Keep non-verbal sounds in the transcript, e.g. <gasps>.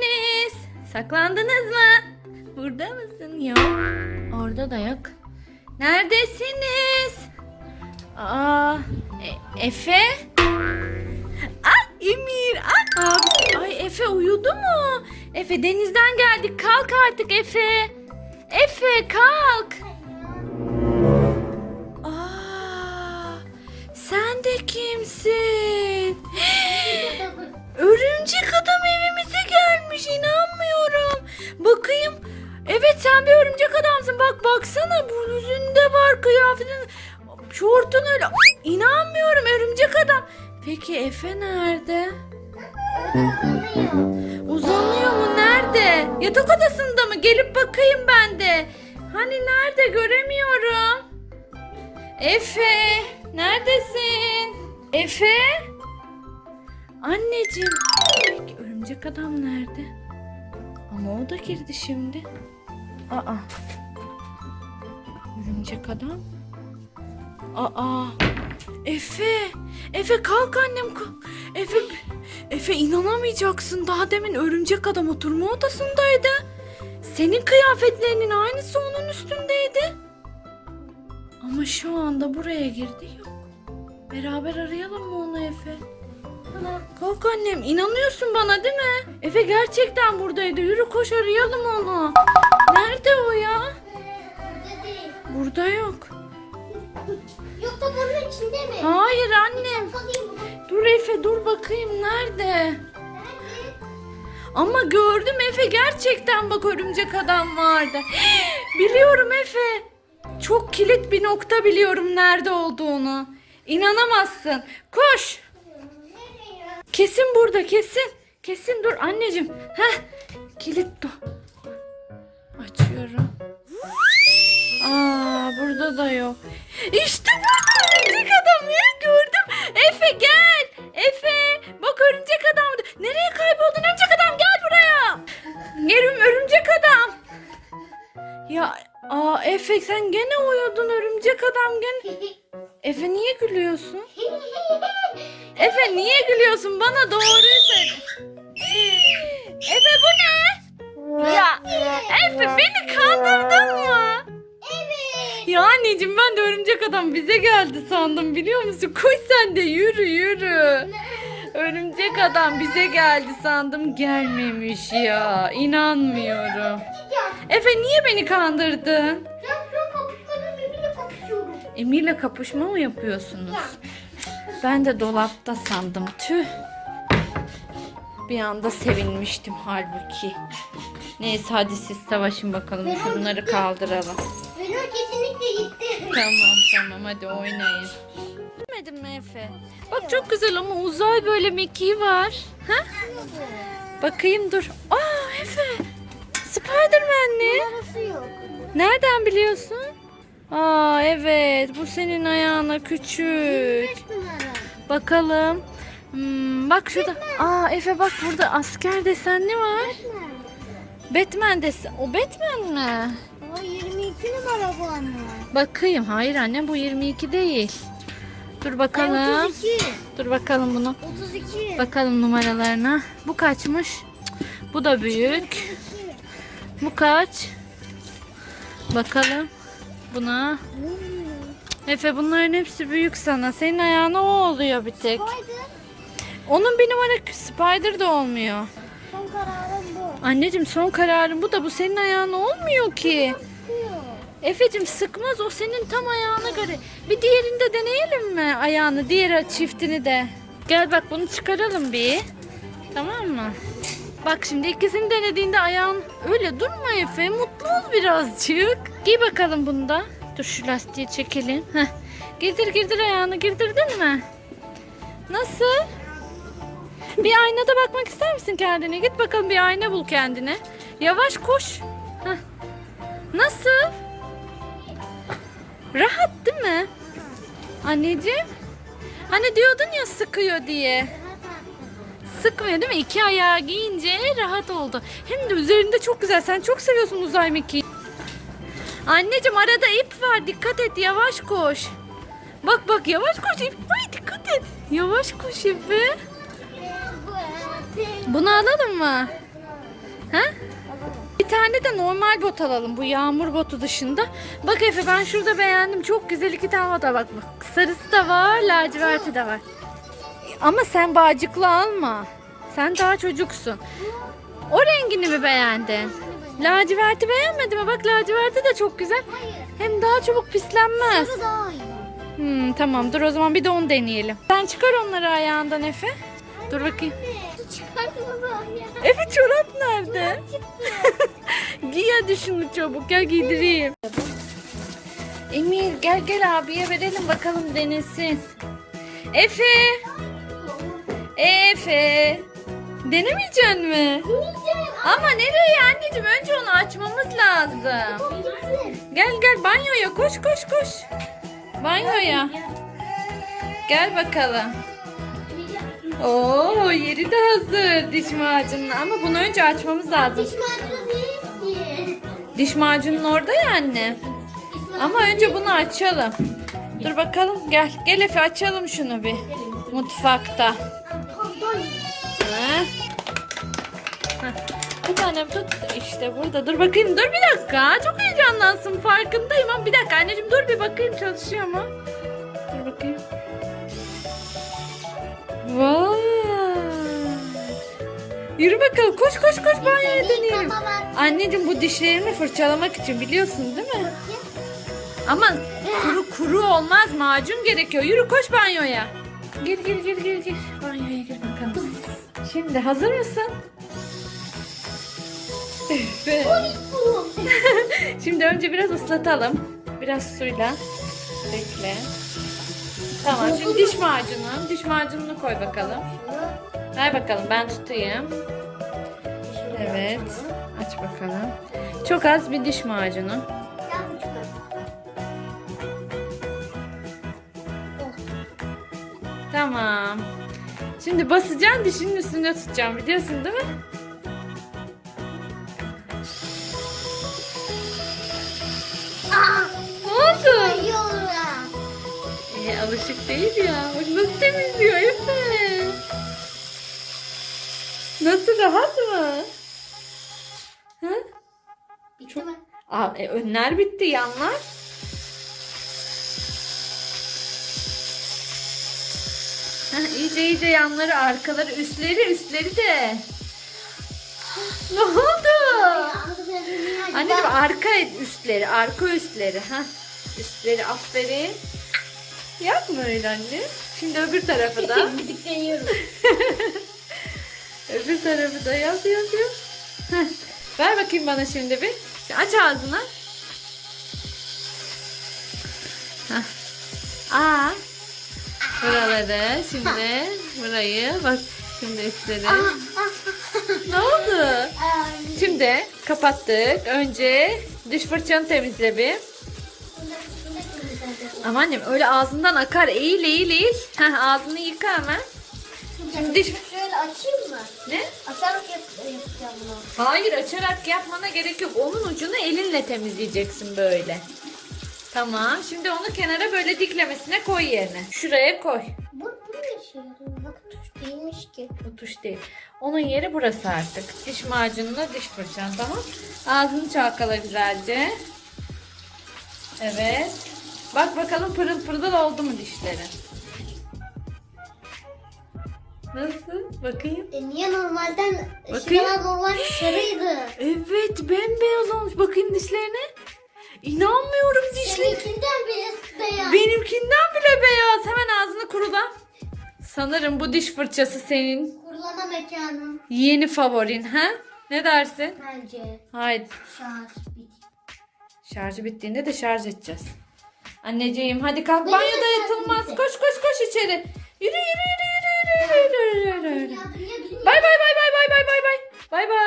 Neredesiniz? Saklandınız mı? Burada mısın? Yok. Orada da yok. Neredesiniz? Aa, E- Efe? Ay Emir. Ay, abi, ay Efe uyudu mu? Efe denizden geldik. Kalk artık Efe. Efe kalk. Aa, sen de kimsin? <gasps> Örümcek gelmiş inanmıyorum. Bakayım. Evet sen bir örümcek adamsın. Bak baksana bluzunda var kıyafetin. Şortun öyle. İnanmıyorum örümcek adam. Peki Efe nerede? Uzanıyor mu? Nerede? Yatak odasında mı? Gelip bakayım ben de. Hani nerede? Göremiyorum. Efe, neredesin? Efe? Anneciğim. Örümcek adam nerede? Ama o da girdi şimdi. Aa. Örümcek adam. Aa. Efe. Efe kalk annem. Efe. Efe inanamayacaksın. Daha demin örümcek adam oturma odasındaydı. Senin kıyafetlerinin aynısı onun üstündeydi. Ama şu anda buraya girdi yok. Beraber arayalım mı onu Efe? Kalk annem inanıyorsun bana değil mi? Efe gerçekten buradaydı. Yürü koş arayalım onu. Nerede o ya? Burada yok. Yoksa bunun içinde mi? Hayır annem. Dur Efe dur bakayım nerede? Nerede? Ama gördüm Efe gerçekten bak örümcek adam vardı. <gasps> biliyorum Efe. Çok kilit bir nokta biliyorum nerede olduğunu. İnanamazsın. Koş. Kesin burada kesin. Kesin dur anneciğim. Heh. Kilit dur. Açıyorum. Aa burada da yok. İşte burada örümcek adam ya gördüm. Efe gel. Efe bak örümcek adam. Nereye kayboldun örümcek adam gel buraya. Gelim örümcek adam. Ya aa Efe sen gene uyudun örümcek adam gene. <laughs> Efe niye gülüyorsun? <laughs> Efe niye gülüyorsun? Bana doğruyu söyle. Efe bu ne? Ya Efe beni kandırdın mı? Evet. Ya anneciğim ben de örümcek adam bize geldi sandım biliyor musun? Koş sen de yürü yürü. Örümcek adam bize geldi sandım gelmemiş ya. İnanmıyorum. Efe niye beni kandırdın? Emir'le kapışma mı yapıyorsunuz? Ben de dolapta sandım. Tüh. Bir anda sevinmiştim halbuki. Neyse hadi siz savaşın bakalım. Şunları kaldıralım. Benim kesinlikle gitti. Tamam tamam hadi oynayın. Mi Efe? Bak çok güzel ama uzay böyle mekiği var. Ha? Bakayım dur. Aa Efe. Arası yok. Nereden biliyorsun? Aa evet bu senin ayağına küçük. Bakalım. Hmm, bak şurada. Aa Efe bak burada asker desenli var. Batman desen. O Batman mi? Ama 22 numara bu anne. Bakayım. Hayır anne bu 22 değil. Dur Ay, bakalım. 32. Dur bakalım bunu. 32. Bakalım numaralarına. Bu kaçmış? Cık, Bu da büyük. Bu kaç? Bakalım. Buna. Efe bunların hepsi büyük sana. Senin ayağına o oluyor bir tek. Spider. Onun bir numara Spider de olmuyor. Son kararım bu. Anneciğim son kararın bu da bu senin ayağına olmuyor ki. Efe'cim sıkmaz o senin tam ayağına göre. Bir diğerini de deneyelim mi ayağını diğer çiftini de. Gel bak bunu çıkaralım bir. Tamam mı? Bak şimdi ikisini denediğinde ayağın öyle durma Efe mutlu ol birazcık. Giy bakalım bunu da. Dur şu lastiği çekelim. Heh. Girdir girdir ayağını girdirdin mi? Nasıl? Bir aynada bakmak ister misin kendine? Git bakalım bir ayna bul kendine. Yavaş koş. Heh. Nasıl? Rahat değil mi? Anneciğim? Hani diyordun ya sıkıyor diye. Sıkmıyor değil mi? İki ayağı giyince rahat oldu. Hem de üzerinde çok güzel. Sen çok seviyorsun uzay mekiği. Anneciğim arada ip var. Dikkat et. Yavaş koş. Bak bak yavaş koş. İp. Ay dikkat et. Yavaş koş Efe. Bunu alalım mı? Ha? Bir tane de normal bot alalım bu yağmur botu dışında. Bak Efe ben şurada beğendim. Çok güzel iki tane bot var. Bak, bak. Sarısı da var, laciverti de var. Ama sen bağcıklı alma. Sen daha çocuksun. O rengini mi beğendin? Laciverti beğenmedin mi? Bak laciverti de çok güzel. Hayır. Hem daha çabuk pislenmez. Bu daha iyi. Hmm, tamam dur o zaman bir de onu deneyelim. Sen çıkar onları ayağından Efe. Dur bakayım. Ya. Efe çorap nerede? <laughs> Giy hadi şunu çabuk gel giydireyim. Emir gel gel abiye verelim bakalım denesin. Efe. Efe. Denemeyecek mi? Ama nereye anneciğim? Önce onu açmamız lazım. Gel gel banyoya koş koş koş. Banyoya. Gel bakalım. Oo yeri de hazır diş macunun ama bunu önce açmamız lazım. Diş macunu değil ki. Diş macunun orada ya anne. Ama önce bunu açalım. Dur bakalım gel. Gel Efe açalım şunu bir. Mutfakta. Ha? Hah. Tanem tut işte burada. Dur bakayım dur bir dakika. Çok heyecanlansın farkındayım ama bir dakika anneciğim dur bir bakayım çalışıyor mu? Dur bakayım. Vay. Yürü bakalım koş koş koş banyoya deneyelim. Anneciğim bu dişlerini fırçalamak için biliyorsun değil mi? Ama kuru kuru olmaz macun gerekiyor. Yürü koş banyoya. Gir gir gir gir gir. Banyoya gir bakalım. Şimdi hazır mısın? <laughs> Şimdi önce biraz ıslatalım. Biraz suyla. Bekle. Tamam şimdi diş macunu. Diş macununu koy bakalım. Ver bakalım ben tutayım. Evet. Aç bakalım. Çok az bir diş macunu. Tamam. Şimdi basacaksın dişinin üstünde tutacağım biliyorsun değil mi? Alışık değil ya. Nasıl temizliyor Efe. Nasıl rahat mı? Hı? Bitti mi? Aa, e, önler bitti yanlar. Heh, iyice iyice yanları arkaları üstleri üstleri de. ne oldu? Anneciğim arka üstleri arka üstleri. ha Üstleri aferin. Yapma öyle anne. Şimdi öbür tarafı da. <laughs> Gıdıklanıyorum. <laughs> öbür tarafı da yap yap yap. Ver bakayım bana şimdi bir. Aç ağzını. Heh. Aa. Buraları şimdi burayı bak şimdi üstleri. ne oldu? Şimdi kapattık. Önce diş fırçanı temizle bir. Ama annem öyle ağzından akar. Eğil eğil eğil. Heh, ağzını yıka hemen. Şimdi. Şöyle açayım mı? Ne? Açarak yap yapacağım bunu. Hayır açarak yapmana gerek yok. Onun ucunu elinle temizleyeceksin böyle. Tamam. Şimdi onu kenara böyle diklemesine koy yerine. Şuraya koy. Bu, bu ne yarıyor? Bak tuş değilmiş ki. Bu tuş değil. Onun yeri burası artık. Diş macununa diş fırçan tamam. Ağzını çalkala güzelce. Evet. Bak bakalım pırıl pırıl oldu mu dişlerin? Nasıl? Bakayım. E niye normalden Bakayım. şuralar normal sarıydı. Evet bembeyaz olmuş. Bakayım dişlerine. İnanmıyorum dişleri. Seninkinden bile beyaz. Benimkinden bile beyaz. Hemen ağzını kurula. Sanırım bu diş fırçası senin Kurulama mekanım yeni favorin ha? Ne dersin? bence Haydi. şarj bit. Şarjı bittiğinde de şarj edeceğiz. Anneciğim hadi kalk banyoda yatılmaz. Koş koş koş içeri. Yürü yürü yürü yürü yürü yürü yürü yürü. Bay bay bay bay bay bay bay bay. Bay bay.